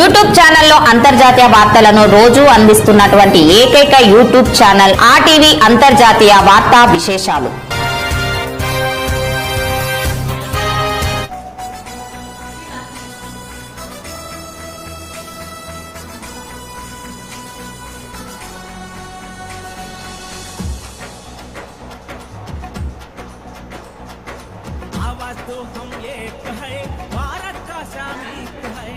YouTube ఛానల్లో అంతర్జాతీయ వార్తలను రోజు అందిస్తున్నటువంటి ఏకైక యూట్యూబ్ ఛానల్ ఆర్టీవీ అంతర్జాతీయ వార్తా విశేషాలు आवाज तो हम एक है भारत का सामिक है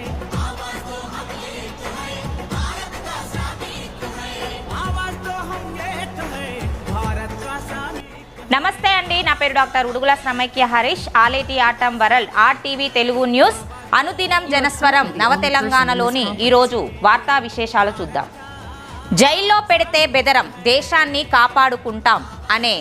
నమస్తే అండి నా పేరు doctor Udugula Samaikya Harish Aleti atom world RTV Telugu news అనుదినం జనస్వరం నవ తెలంగాణలోని ఈరోజు వార్తా విశేషాలు చూద్దాం. జైల్లో పెడితే బెదరం దేశాన్ని కాపాడుకుంటాం అనే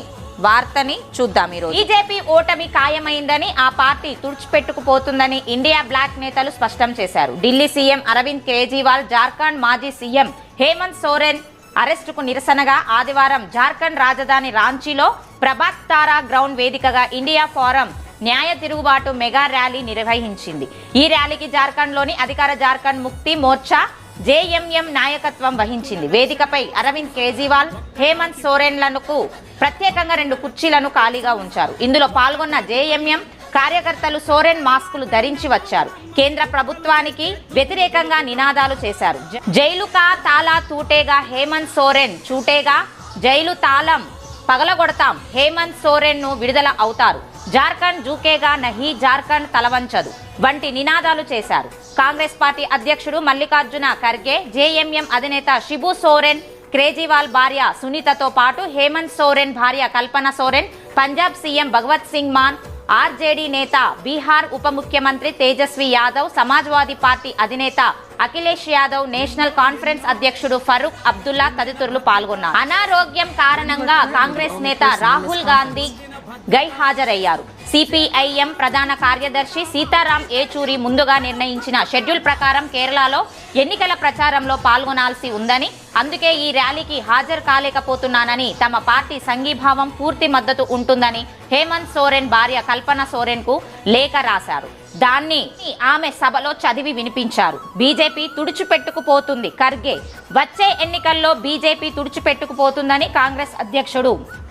వార్తని చూద్దాం ఈరోజు. బీజేపీ ఓటమి ఖాయమైందని ఆ పార్టీ తుడిచిపెట్టుకుపోతుందని ఇండియా బ్లాక్ నేతలు స్పష్టం చేశారు. ఢిల్లీ సీఎం అరవింద్ కేజ్రీవాల్ జార్ఖండ్ మాజీ సీఎం హేమంత్ సోరెన్ అరెస్టుకు నిరసనగా ఆదివారం జార్ఖండ్ రాజధాని రాంచీలో ప్రభాస్ తారా గ్రౌండ్ వేదికగా ఇండియా ఫోరం న్యాయ తిరుగుబాటు మెగా ర్యాలీ నిర్వహించింది. ఈ ర్యాలీకి జార్ఖండ్లోని అధికార జార్ఖండ్ ముక్తి మోర్చా జేఎంఎం నాయకత్వం వహించింది. వేదికపై అరవింద్ కేజ్రీవాల్ హేమంత్ సోరెన్లకు ప్రత్యేకంగా రెండు కుర్చీలను ఖాళీగా ఉంచారు. ఇందులో పాల్గొన్న జేఎంఎం కార్యకర్తలు సోరెన్ మాస్కులు ధరించి వచ్చారు. కేంద్ర ప్రభుత్వానికి వ్యతిరేకంగా నినాదాలు చేశారు. జైలుకా తాలా తూటేగా హేమంత్ సోరెన్ చూటేగా జైలు తాళం పగలగొడతాం. హేమంత్ సోరెన్ను విడుదల అవుతారు. జార్ఖండ్ జూకేగా నహి జార్ఖండ్ తలవంచదు. వంటి నినాదాలు చేశారు. కాంగ్రెస్ పార్టీ అధ్యక్షుడు మల్లికార్జున ఖర్గే జేఎంఎం అధినేత షిబు సోరెన్ కేజ్రీవాల్ భార్య సునీతతో పాటు హేమంత్ సోరెన్ భార్య కల్పన సోరెన్ పంజాబ్ సీఎం భగవత్ సింగ్ మాన్ ఆర్జేడీ నేత బీహార్ ఉప ముఖ్యమంత్రి తేజస్వి యాదవ్ సమాజ్వాదీ పార్టీ అధినేత అఖిలేష్ యాదవ్ నేషనల్ కాన్ఫరెన్స్ అధ్యక్షుడు ఫరూక్ అబ్దుల్లా తదితరులు పాల్గొన్నారు. అనారోగ్యం కారణంగా కాంగ్రెస్ నేత రాహుల్ గాంధీ గైహాజరయ్యారు. సిపిఐఎం ప్రధాన కార్యదర్శి సీతారాం ఏచూరి ముందుగా నిర్ణయించిన షెడ్యూల్ ప్రకారం కేరళలో ఎన్నికల ప్రచారంలో పాల్గొనాల్సి ఉందని అందుకే ఈ ర్యాలీకి హాజరు కాలేకపోతున్నానని తమ పార్టీ సంఘీభావం పూర్తి మద్దతు ఉంటుందని హేమంత్ సోరెన్ భార్య కల్పన సోరెన్కు లేఖ రాశారు. దాన్ని ఆమె సభలో చదివి వినిపించారు. బీజేపీ తుడిచిపెట్టుకుపోతుంది. ఖర్గే వచ్చే ఎన్నికల్లో బీజేపీ తుడిచిపెట్టుకుపోతుందని కాంగ్రెస్ అధ్యక్షుడు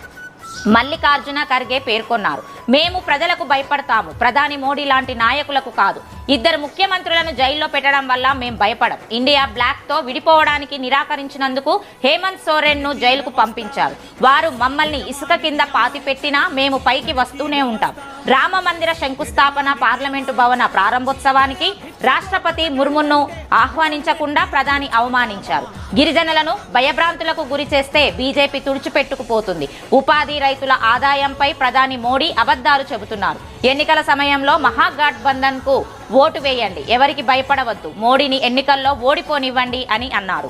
మల్లికార్జున ఖర్గే పేర్కొన్నారు. మేము ప్రజలకు భయపడతాము. ప్రధాని మోడీ లాంటి నాయకులకు కాదు. ఇద్దరు ముఖ్యమంత్రులను జైల్లో పెట్టడం వల్ల మేము భయపడం. ఇండియా బ్లాక్తో విడిపోవడానికి నిరాకరించినందుకు హేమంత్ సోరెన్ను జైలుకు పంపించారు. వారు మమ్మల్ని ఇసుక కింద పాతి పెట్టినా మేము పైకి వస్తూనే ఉంటాం. రామ మందిర శంకుస్థాపన పార్లమెంటు భవన ప్రారంభోత్సవానికి రాష్ట్రపతి ముర్మును ఆహ్వానించకుండా ప్రధాని అవమానించారు. గిరిజనులను భయభ్రాంతులకు గురి చేస్తే బీజేపీ తుడిచిపెట్టుకుపోతుంది. ఉపాధి రైతుల ఆదాయంపై ప్రధాని మోడీ అబద్ధాలు చెబుతున్నారు. ఎన్నికల సమయంలో మహాగఠబంధన్కు ఓటు వేయండి. ఎవరికి భయపడవద్దు. మోడీని ఎన్నికల్లో ఓడిపోనివ్వండి అని అన్నారు.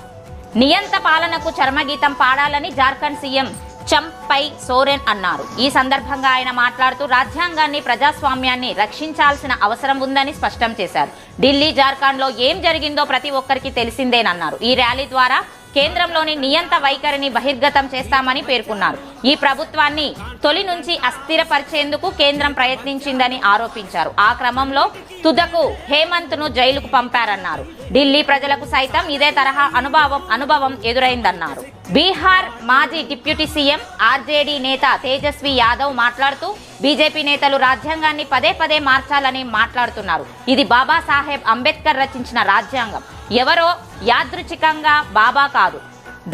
నియంత పాలనకు చర్మగీతం పాడాలని జార్ఖండ్ సీఎం చంపై సోరెన్ అన్నారు. ఈ సందర్భంగా ఆయన మాట్లాడుతూ రాజ్యాంగాన్ని ప్రజాస్వామ్యాన్ని రక్షించాల్సిన అవసరం ఉందని స్పష్టం చేశారు. ఢిల్లీ జార్ఖండ్లో ఏం జరిగిందో ప్రతి ఒక్కరికి తెలిసిందేనన్నారు. ఈ ర్యాలీ ద్వారా కేంద్రంలోని నియంత వైఖరిని బహిర్గతం చేస్తామని పేర్కొన్నారు. ఈ ప్రభుత్వాన్ని తొలి నుంచి అస్థిరపరిచేందుకు కేంద్రం ప్రయత్నించిందని ఆరోపించారు. ఆ క్రమంలో తుదకు హేమంత్ను జైలుకు పంపారన్నారు. ఢిల్లీ ప్రజలకు సైతం ఇదే తరహా అనుభవం అనుభవం ఎదురైందన్నారు. బీహార్ మాజీ డిప్యూటీ సీఎం ఆర్జేడీ నేత తేజస్వి యాదవ్ మాట్లాడుతూ బీజేపీ నేతలు రాజ్యాంగాన్ని పదే పదే మార్చాలని మాట్లాడుతున్నారు. ఇది బాబాసాహెబ్ అంబేద్కర్ రచించిన రాజ్యాంగం. ఎవరో యాదృచ్ఛికంగా బాబా కాదు.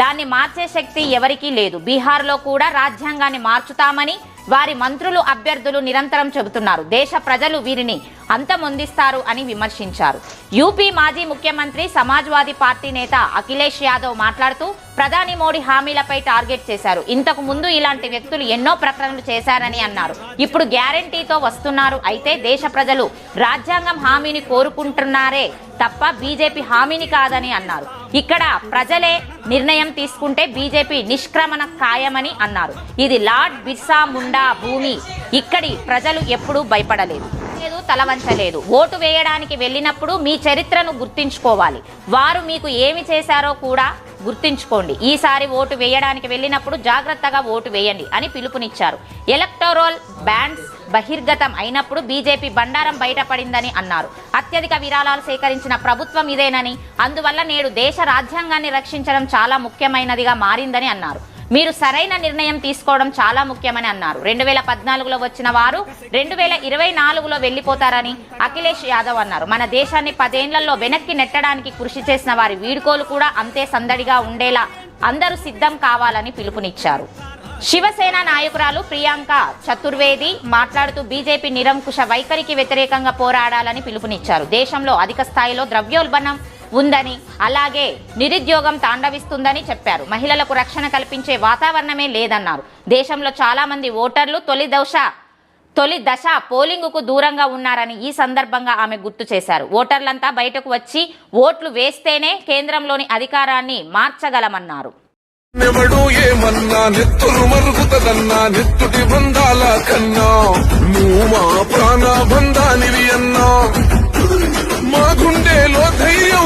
దాన్ని మార్చే శక్తి ఎవరికీ లేదు. బీహార్లో కూడా రాజ్యాంగాన్ని మార్చుతామని వారి మంత్రులు అభ్యర్థులు నిరంతరం చెబుతున్నారు. దేశ ప్రజలు వీరిని అంతమొందిస్తారు అని విమర్శించారు. యూపీ మాజీ ముఖ్యమంత్రి సమాజ్వాదీ పార్టీ నేత అఖిలేష్ యాదవ్ మాట్లాడుతూ ప్రధాని మోడీ హామీలపై టార్గెట్ చేశారు. ఇంతకు ముందు ఇలాంటి వ్యక్తులు ఎన్నో ప్రకటనలు చేశారని అన్నారు. ఇప్పుడు గ్యారంటీతో వస్తున్నారు. అయితే దేశ ప్రజలు రాజ్యాంగం హామీని కోరుకుంటున్నారే తప్ప బీజేపీ హామీని కాదని అన్నారు. ఇక్కడ ప్రజలే నిర్ణయం తీసుకుంటే బీజేపీ నిష్క్రమణ ఖాయమని అన్నారు. ఇది లార్డ్ బిర్సా ముండా భూమి. ఇక్కడి ప్రజలు ఎప్పుడూ భయపడలేదు. లేదు తలవంచలేదు ఓటు వేయడానికి వెళ్ళినప్పుడు మీ చరిత్రను గుర్తించుకోవాలి. వారు మీకు ఏమి చేశారో కూడా గుర్తించుకోండి. ఈసారి ఓటు వేయడానికి వెళ్ళినప్పుడు జాగ్రత్తగా ఓటు వేయండి అని పిలుపునిచ్చారు. ఎలక్టోరల్ బ్యాండ్స్ బహిర్గతం అయినప్పుడు బీజేపీ బండారం బయటపడిందని అన్నారు. అత్యధిక విరాళాలు సేకరించిన ప్రభుత్వం ఇదేనని అందువల్ల నేడు దేశ రాజ్యాంగాన్ని రక్షించడం చాలా ముఖ్యమైనదిగా మారిందని అన్నారు. మీరు సరైన నిర్ణయం తీసుకోవడం చాలా ముఖ్యమని అన్నారు. రెండు వేల పద్నాలుగులో వచ్చిన వారు రెండు వేల ఇరవై నాలుగులో వెళ్ళిపోతారని అఖిలేష్ యాదవ్ అన్నారు. మన దేశాన్ని పదేళ్ళలో వెనక్కి నెట్టడానికి కృషి చేసిన వారి వీడుకోలు కూడా అంతే సందడిగా ఉండేలా అందరూ సిద్ధం కావాలని పిలుపునిచ్చారు. శివసేన నాయకురాలు ప్రియాంక చతుర్వేది మాట్లాడుతూ బీజేపీ నిరంకుశ వైఖరికి వ్యతిరేకంగా పోరాడాలని పిలుపునిచ్చారు. దేశంలో అధిక స్థాయిలో ద్రవ్యోల్బణం ఉందని అలాగే నిరుద్యోగం తాండవిస్తుందని చెప్పారు. మహిళలకు రక్షణ కల్పించే వాతావరణమే లేదన్నారు. దేశంలో చాలామంది ఓటర్లు తొలి దశ తొలి దశ పోలింగుకు దూరంగా ఉన్నారని ఈ సందర్భంగా ఆమె గుర్తు చేశారు. ఓటర్లంతా బయటకు వచ్చి ఓట్లు వేస్తేనే కేంద్రంలోని అధికారాన్ని మార్చగలమన్నారు. ఎవడు ఏమన్నా నెత్తురు మరుగుతదన్నా నెత్తుటి బంధాల కన్నా నువ్వు మా ప్రాణ బంధానివి అన్నా. మా గుండెలో ధైర్యం